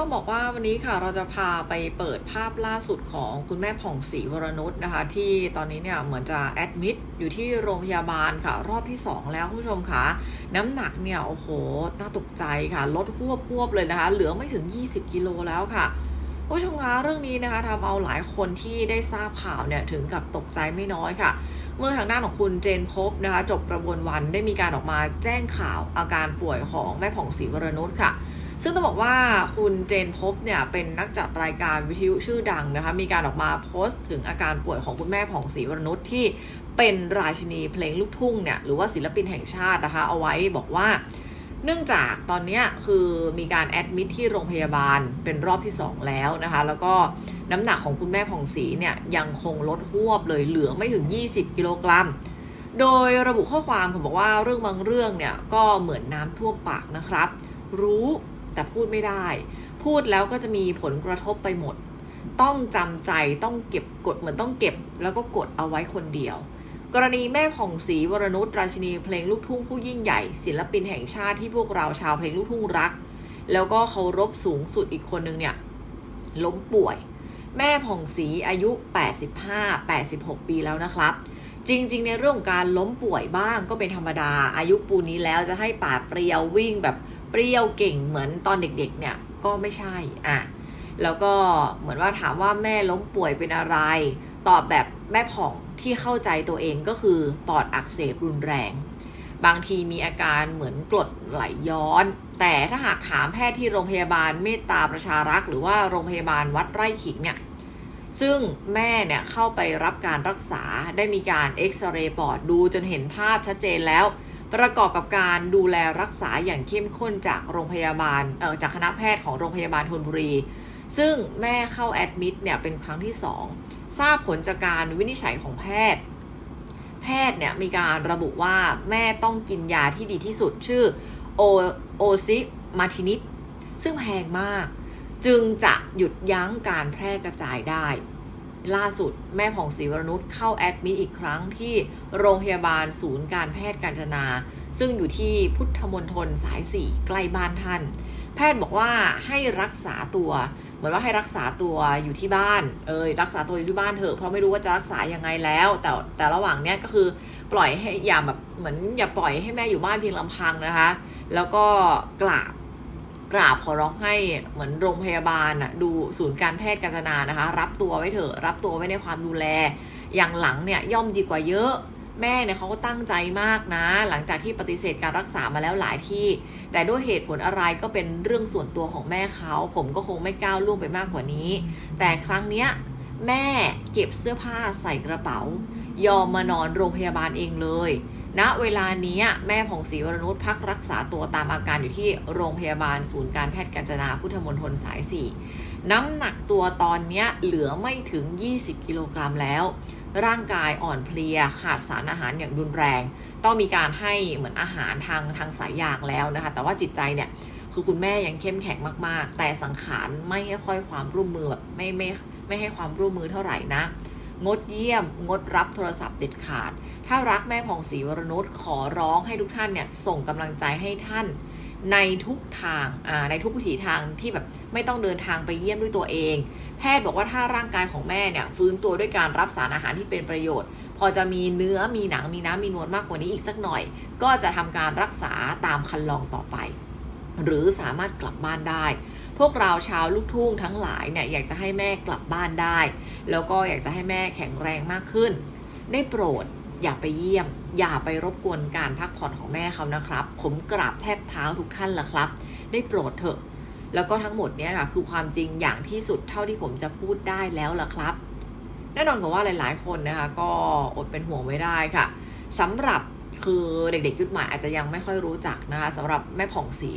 ต้องบอกว่าวันนี้ค่ะเราจะพาไปเปิดภาพล่าสุดของคุณแม่ผ่องศรีวรนุชนะคะ ที่ตอนนี้เนี่ยเหมือนจะแอดมิดอยู่ที่โรงพยาบาลค่ะ รอบที่ 2 แล้วคุณผู้ชมค่ะ น้ำหนักเนี่ย โอ้โห น่าตกใจค่ะ ลดหวบหวบเลยนะคะ เหลือไม่ถึง 20 กิโลแล้วค่ะคุณผู้ชมคะเรื่องนี้นะคะทำเอาหลายคนที่ได้ทราบข่าวเนี่ยถึงกับตกใจไม่น้อยค่ะ เมื่อทางด้านของคุณเจนพบนะคะ จบกระบวนวันได้มีการออกมาแจ้งข่าวอาการป่วยของแม่ผ่องศรีวรนุชค่ะ ซึ่งต้องบอกว่าคุณเจนพบเนี่ยเป็นนักจัดรายการวิทยุชื่อดังนะคะ มีการออกมาโพสต์ถึงอาการป่วยของคุณแม่ผ่องศรีวรนุชที่เป็นราชินีเพลงลูกทุ่งเนี่ยหรือว่าศิลปินแห่งชาตินะคะ เอาไว้บอกว่าเนื่องจากตอนนี้คือมีการแอดมิทที่โรงพยาบาลเป็นรอบที่ 2 แล้วนะคะ แล้วก็น้ำหนักของคุณแม่ผ่องศรีเนี่ยยังคงลดหวบเลยเหลือไม่ถึง 20 กิโลกรัม โดยระบุข้อความผมบอกว่าเรื่องบางเรื่องเนี่ยก็เหมือนน้ำท่วมปากนะครับ รู้ แต่พูดไม่ได้ พูดแล้วก็จะมีผลกระทบไปหมด ต้องจำใจต้องเก็บกดเหมือนต้องเก็บ แล้วก็กดเอาไว้คนเดียว กรณีแม่ผ่องศรีวรนุชราชินีเพลงลูกทุ่งผู้ยิ่งใหญ่ ศิลปินแห่งชาติที่พวกเราชาวเพลงลูกทุ่งรัก แล้วก็เคารพสูงสุดอีกคนนึงเนี่ยล้มป่วย แม่ผ่องศรีอายุ 85-86 ปีแล้วนะครับ จริง ๆ ในเรื่องของการล้มป่วยบ้างก็เป็นธรรมดา อายุปูนี้แล้วจะให้ป่าเปรียววิ่งแบบเปรี้ยวเก่งเหมือนตอนเด็กๆเนี่ยก็ไม่ใช่อะแล้วก็เหมือนว่าถามว่าแม่ล้มป่วยเป็นอะไร ตอบแบบแม่ผ่องที่เข้าใจตัวเองก็คือปอดอักเสบรุนแรง บางทีมีอาการเหมือนกรดไหลย้อน แต่ถ้าหากถามแพทย์ที่โรงพยาบาลเมตตาประชารักษ์หรือว่าโรงพยาบาลวัดไร่ขิงเนี่ย ซึ่งแม่เนี่ยเข้าไปรับการรักษาได้มีการเอ็กซเรย์ปอดดูจนเห็นภาพชัดเจนแล้ว ประกอบกับการดูแลรักษาอย่างเข้มข้นจากโรงพยาบาลเอ่อจากคณะแพทย์ของโรงพยาบาลธนบุรี ซึ่งแม่เข้าแอดมิดเนี่ยเป็นครั้งที่ 2 ทราบผลจากการวินิจฉัยของแพทย์ แพทย์เนี่ยมีการระบุว่าแม่ต้องกินยาที่ดีที่สุดชื่อโอโอซิมาทินิปซึ่งแพงมาก จึงจะหยุดยั้งการแพร่กระจายได้ ล่าสุดแม่ผ่องศรีวรนุชเข้าแอดมิดอีกครั้งที่โรงพยาบาลศูนย์การแพทย์กาญจนา ซึ่งอยู่ที่พุทธมณฑลสายสี่ใกล้บ้านท่าน แพทย์บอกว่าให้รักษาตัวเหมือนว่าให้รักษาตัวอยู่ที่บ้าน เออรักษาตัวอยู่ที่บ้านเถอะ เพราะไม่รู้ว่าจะรักษายังไงแล้ว แต่แต่ระหว่างเนี้ยก็คือปล่อยให้อย่าแบบเหมือนอย่าปล่อยให้แม่อยู่บ้านเพียงลำพังนะคะ แล้วก็กราบ กราบขอร้องให้เหมือนโรงพยาบาลน่ะดูศูนย์การแพทย์กาญจนานะคะ รับตัวไว้เถอะรับตัวไว้ในความดูแล อย่างหลังเนี่ยย่อมดีกว่าเยอะแม่เนี่ยเขาก็ตั้งใจมากนะ หลังจากที่ปฏิเสธการรักษามาแล้วหลายที่ แต่ด้วยเหตุผลอะไรก็เป็นเรื่องส่วนตัวของแม่เขา ผมก็คงไม่ก้าวล่วงไปมากกว่านี้ แต่ครั้งเนี้ยแม่เก็บเสื้อผ้าใส่กระเป๋า ยอมมานอนโรงพยาบาลเองเลย ณเวลานี้แม่ผ่องศรีวรนุชพักรักษาตัวตามอาการอยู่ที่โรงพยาบาลศูนย์การแพทย์กาญจนาพุทธมณฑลสาย 4 น้ำหนักตัวตอนนี้เหลือไม่ถึง 20 กิโลกรัมแล้ว ร่างกายอ่อนเพลียขาดสารอาหารอย่างรุนแรง ต้องมีการให้เหมือนอาหารทางทางสายยางแล้วนะคะ แต่ว่าจิตใจเนี่ยคือคุณแม่ยังเข้มแข็งมาก ๆ แต่สังขารไม่ให้ค่อยความร่วมมือแบบไม่ไม่ไม่ให้ความร่วมมือเท่าไหร่นะ งดเยี่ยม งดรับโทรศัพท์เด็ดขาด ถ้ารักแม่ผ่องศรีวรนุชขอร้องให้ทุกท่านเนี่ยส่งกำลังใจให้ท่านในทุกทางอ่าในทุกวิถีทางที่แบบไม่ต้องเดินทางไปเยี่ยมด้วยตัวเอง แพทย์บอกว่าถ้าร่างกายของแม่เนี่ยฟื้นตัวด้วยการรับสารอาหารที่เป็นประโยชน์ พอจะมีเนื้อมีหนังมีน้ำมีนวลมากกว่านี้อีกสักหน่อย ก็จะทำการรักษาตามคันลองต่อไป หรือสามารถกลับบ้านได้ พวกเราชาวลูกทุ่งทั้งหลายเนี่ยอยากจะให้แม่กลับบ้านได้ แล้วก็อยากจะให้แม่แข็งแรงมากขึ้น ได้โปรดอย่าไปเยี่ยม อย่าไปรบกวนการพักผ่อนของแม่เขานะครับ ผมกราบแทบเท้าทุกท่านละครับ ได้โปรดเถอะ แล้วก็ทั้งหมดเนี่ยค่ะคือความจริงอย่างที่สุดเท่าที่ผมจะพูดได้แล้วละครับ แน่นอนกับว่าหลาย ๆ คนนะคะก็อดเป็นห่วงไว้ได้ค่ะสำหรับ คือเด็กๆยุคใหม่อาจจะยังไม่ค่อยรู้จักนะคะสำหรับแม่ผ่องศรี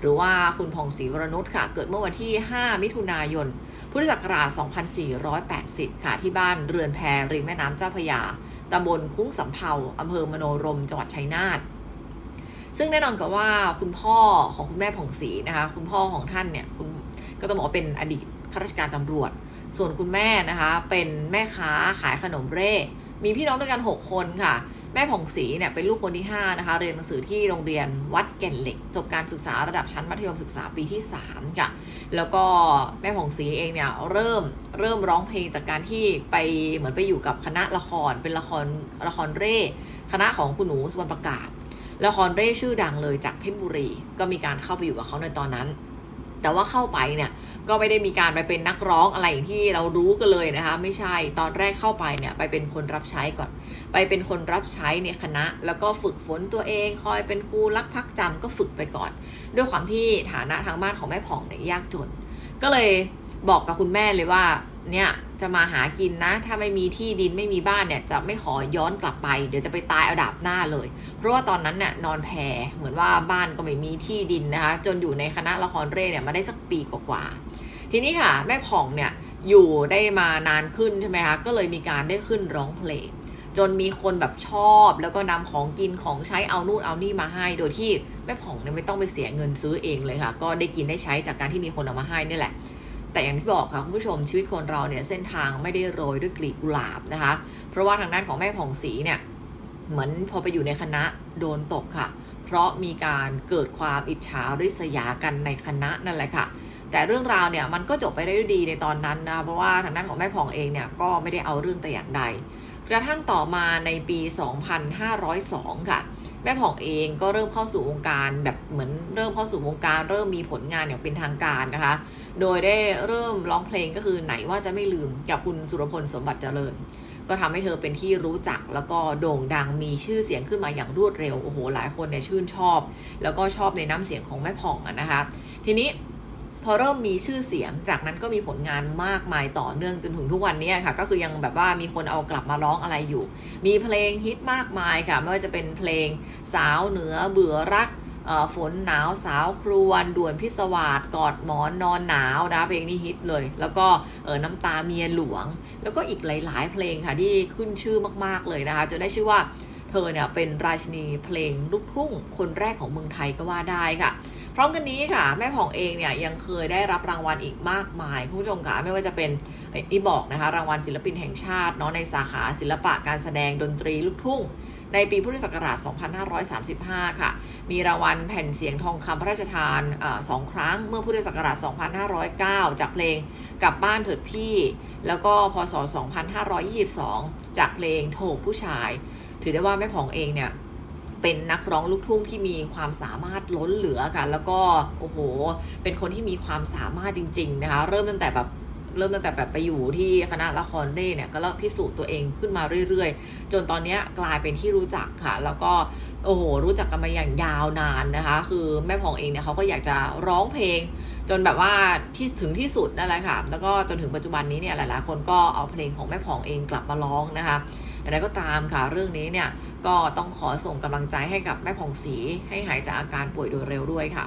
หรือว่าคุณผ่องศรีวรนุชค่ะ เกิดเมื่อวันที่ 5 มิถุนายน พุทธศักราช 2480 ค่ะ ที่บ้านเรือนแพริมแม่น้ำเจ้าพยาตำบลคุ้งสำเภาอำเภอมโนรมจังหวัดชัยนาทซึ่งแน่นอนกับว่าคุณพ่อของคุณแม่ผ่องศรีนะคะ คุณพ่อของท่านเนี่ยคุณก็ต้องบอกว่าเป็นอดีตข้าราชการตำรวจ ส่วนคุณแม่นะคะ เป็นแม่ค้าขายขนมเร่ มีพี่น้องด้วยกัน 6 คนค่ะ แม่ผ่องศรีเนี่ยเป็นลูกคนที่ 5 นะคะ เรียนหนังสือที่โรงเรียนวัดแก่นเหล็ก จบการศึกษาระดับชั้นมัธยมศึกษาปีที่ 3 ค่ะ แล้วก็แม่ผ่องศรีเองเนี่ยเริ่มเริ่มร้องเพลงจากการที่ไปเหมือนไปอยู่กับคณะละครเป็นละครละครเร่ คณะของคุณหนูสุวรรณประกาศละครเร่ชื่อดังเลยจากเพชรบุรี ก็มีการเข้าไปอยู่กับเขาในตอนนั้น แต่ว่าเข้าไปเนี่ยก็ไม่ได้มีการไปเป็นนักร้องอะไรอย่างที่เรารู้กันเลยนะคะ ไม่ใช่ตอนแรกเข้าไปเนี่ยไปเป็นคนรับใช้ก่อน ไปเป็นคนรับใช้ในคณะ แล้วก็ฝึกฝนตัวเองคอยเป็นครูรักพักจำก็ฝึกไปก่อน ด้วยความที่ฐานะทางบ้านของแม่ผ่องเนี่ยยากจน ก็เลยบอกกับคุณแม่เลยว่าเนี่ย จะมาหากินนะ ถ้าไม่มีที่ดินไม่มีบ้านเนี่ย จะไม่ขอย้อนกลับไป เดี๋ยวจะไปตายเอาดาบหน้าเลย เพราะว่าตอนนั้นเนี่ยนอนแพรเหมือนว่าบ้านก็ไม่มีที่ดินนะคะ จนอยู่ในคณะละครเร่เนี่ยมาได้สักปีกว่าๆทีนี้ค่ะ แม่ผ่องเนี่ยอยู่ได้มานานขึ้นใช่ไหมคะก็เลยมีการได้ขึ้นร้องเพลงจนมีคนแบบชอบแล้วก็นำของกินของใช้เอานู่นเอานี่มาให้ โดยที่แม่ผ่องเนี่ยไม่ต้องไปเสียเงินซื้อเองเลยค่ะ ก็ได้กินได้ใช้จากการที่มีคนเอามาให้นี่แหละ แต่อย่างที่บอกค่ะคุณผู้ชมชีวิตคนเราเนี่ยเส้นทางไม่ได้โรยด้วยกลีบกุหลาบนะคะ เพราะว่าทางด้านของแม่ผ่องศรีเนี่ยเหมือนพอไปอยู่ในคณะโดนตกค่ะ เพราะมีการเกิดความอิจฉาริษยากันในคณะนั่นแหละค่ะ แต่เรื่องราวเนี่ยมันก็จบไปได้ด้วยดีในตอนนั้นนะเพราะว่าทางด้านของแม่ผ่องเองเนี่ยก็ไม่ได้เอาเรื่องแต่อย่างใดกระทั่งต่อมาในปี 2502 ค่ะ แม่ผ่องเองก็เริ่มเข้าสู่วงการแบบเหมือนเริ่มเข้าสู่วงการ เริ่มมีผลงานอย่างเป็นทางการนะคะโดยได้เริ่มร้องเพลงก็คือไหนว่าจะไม่ลืมกับคุณสุรพลสมบัติเจริญ ก็ทำให้เธอเป็นที่รู้จักแล้วก็โด่งดังมีชื่อเสียงขึ้นมาอย่างรวดเร็วโอ้โหหลายคนเนี่ยชื่นชอบ แล้วก็ชอบในน้ำเสียงของแม่ผ่องนะคะ ทีนี้พอเริ่มมีชื่อเสียงจากนั้นก็มีผลงานมากมายต่อเนื่องจนถึงทุกวันนี้ค่ะ ก็คือยังแบบว่ามีคนเอากลับมาร้องอะไรอยู่ มีเพลงฮิตมากมายค่ะ ไม่ว่าจะเป็นเพลงสาวเหนือเบื่อรัก ฝนหนาวสาวครวนด่วนพิศวาสกอดหมอนนอนหนาวนะเพลงนี้ฮิตเลย แล้วก็เออน้ำตาเมียหลวง แล้วก็อีกหลายๆ เพลงค่ะที่ขึ้นชื่อมากๆเลยนะคะจะได้ชื่อว่าเธอเนี่ยเป็นราชินีเพลงลูกทุ่งคนแรกของเมืองไทยก็ว่าได้ค่ะพร้อมกันนี้ค่ะ แม่ผ่องเองเนี่ยยังเคยได้รับรางวัลอีกมากมายคุณผู้ชมค่ะไม่ว่าจะเป็นที่บอกนะคะรางวัลศิลปินแห่งชาติเนาะในสาขาศิลปะการแสดงดนตรีลูกทุ่ง ในปีพุทธศักราช 2535 ค่ะ มีรางวัลแผ่นเสียงทองคำพระราชทานอสองครั้งเมื่อพุทธศักราช 2509 จากเพลงกลับบ้านเถิดพี่ แล้วก็พศ 2522 จากเพลงโถผู้ชาย ถือได้ว่าแม่ผ่องเองเนี่ยเป็นนักร้องลูกทุ่งที่มีความสามารถล้นเหลือค่ะแล้วก็โอ้โห เป็นคนที่มีความสามารถจริง ๆ นะคะ เริ่มตั้งแต่แบบ เริ่มตั้งแต่แบบไปอยู่ที่คณะละครเล่เนี่ยก็เริ่มพิสูจน์ตัวเองขึ้นมาเรื่อยๆ จนตอนนี้กลายเป็นที่รู้จักค่ะ แล้วก็โอ้โหรู้จักกันมาอย่างยาวนานนะคะ คือแม่ผ่องเองเนี่ยเขาก็อยากจะร้องเพลง จนแบบว่าที่ถึงที่สุดนั่นแหละค่ะ แล้วก็จนถึงปัจจุบันนี้เนี่ยหลายๆ คนก็เอาเพลงของแม่ผ่องเองกลับมาร้องนะคะอย่างไรก็ตามค่ะเรื่องนี้เนี่ยก็ต้องขอส่งกำลังใจให้กับแม่ผ่องศรีให้หายจากอาการป่วยโดยเร็วด้วยค่ะ